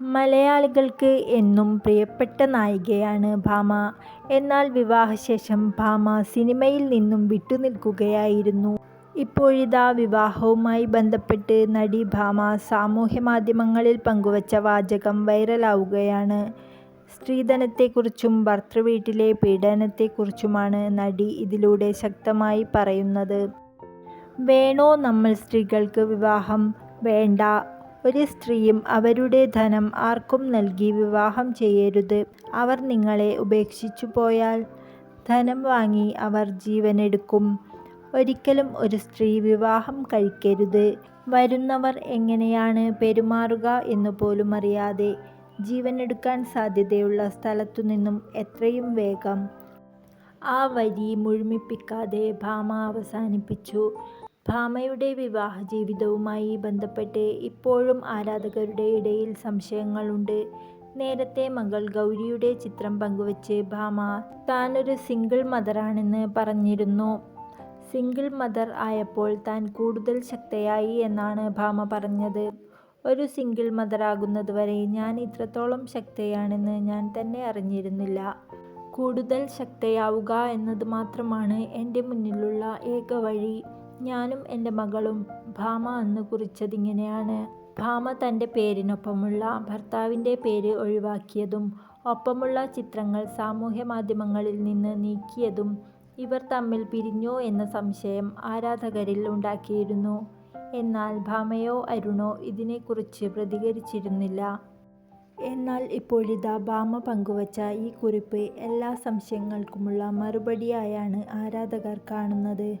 മലയാളികൾക്ക് എന്നും പ്രിയപ്പെട്ട നായികയാണ് ഭാമ. എന്നാൽ വിവാഹശേഷം ഭാമ സിനിമയിൽ നിന്നും വിട്ടുനിൽക്കുകയായിരുന്നു. ഇപ്പോഴിതാ വിവാഹവുമായി ബന്ധപ്പെട്ട് നടി ഭാമ സാമൂഹ്യ മാധ്യമങ്ങളിൽ പങ്കുവച്ച വാചകം വൈറലാവുകയാണ്. സ്ത്രീധനത്തെക്കുറിച്ചും ഭർത്തൃവീട്ടിലെ പീഡനത്തെക്കുറിച്ചുമാണ് നടി ഇതിലൂടെ ശക്തമായി പറയുന്നത്. വേണോ നമ്മൾ സ്ത്രീകൾക്ക് വിവാഹം? വേണ്ട. ഒരു സ്ത്രീയും അവരുടെ ധനം ആർക്കും നൽകി വിവാഹം ചെയ്യരുത്. അവർ നിങ്ങളെ ഉപേക്ഷിച്ചു പോയാൽ ധനം വാങ്ങി അവർ ജീവനെടുക്കും. ഒരിക്കലും ഒരു സ്ത്രീ വിവാഹം കഴിക്കരുത്. വരുന്നവർ എങ്ങനെയാണ് പെരുമാറുക എന്നുപോലുമറിയാതെ ജീവനെടുക്കാൻ സാധ്യതയുള്ള സ്ഥലത്തു നിന്നും എത്രയും വേഗം. ആ വരി മുഴുമിപ്പിക്കാതെ ഭാമ അവസാനിപ്പിച്ചു. ഭാമയുടെ വിവാഹ ജീവിതവുമായി ബന്ധപ്പെട്ട് ഇപ്പോഴും ആരാധകരുടെ ഇടയിൽ സംശയങ്ങളുണ്ട്. നേരത്തെ മകൾ ഗൗരിയുടെ ചിത്രം പങ്കുവച്ച് ഭാമ താനൊരു സിംഗിൾ മദറാണെന്ന് പറഞ്ഞിരുന്നു. സിംഗിൾ മദർ ആയപ്പോൾ താൻ കൂടുതൽ ശക്തയായി എന്നാണ് ഭാമ പറഞ്ഞത്. ഒരു സിംഗിൾ മദറാകുന്നതുവരെ ഞാൻ ഇത്രത്തോളം ശക്തയാണെന്ന് ഞാൻ തന്നെ അറിഞ്ഞിരുന്നില്ല. കൂടുതൽ ശക്തയാവുക എന്നത് മാത്രമാണ് എന്റെ മുന്നിലുള്ള ഏക വഴി. ഞാനും എന്റെ മകളും. ഭാമ അന്ന് കുറിച്ചതിങ്ങനെയാണ്. ഭാമ തന്റെ പേരിനൊപ്പമുള്ള ഭർത്താവിന്റെ പേര് ഒഴിവാക്കിയതും ഒപ്പമുള്ള ചിത്രങ്ങൾ സാമൂഹ്യ മാധ്യമങ്ങളിൽ നിന്ന് നീക്കിയതും ഇവർ തമ്മിൽ പിരിഞ്ഞോ എന്ന സംശയം ആരാധകരിൽ ഉണ്ടാക്കിയിരുന്നു. എന്നാൽ ഭാമയോ അരുണോ ഇതിനെക്കുറിച്ച് പ്രതികരിച്ചിരുന്നില്ല. എന്നാൽ ഇപ്പോഴിതാ ഭാമ പങ്കുവച്ച ഈ കുറിപ്പ് എല്ലാ സംശയങ്ങൾക്കുമുള്ള മറുപടിയായാണ് ആരാധകർ കാണുന്നത്.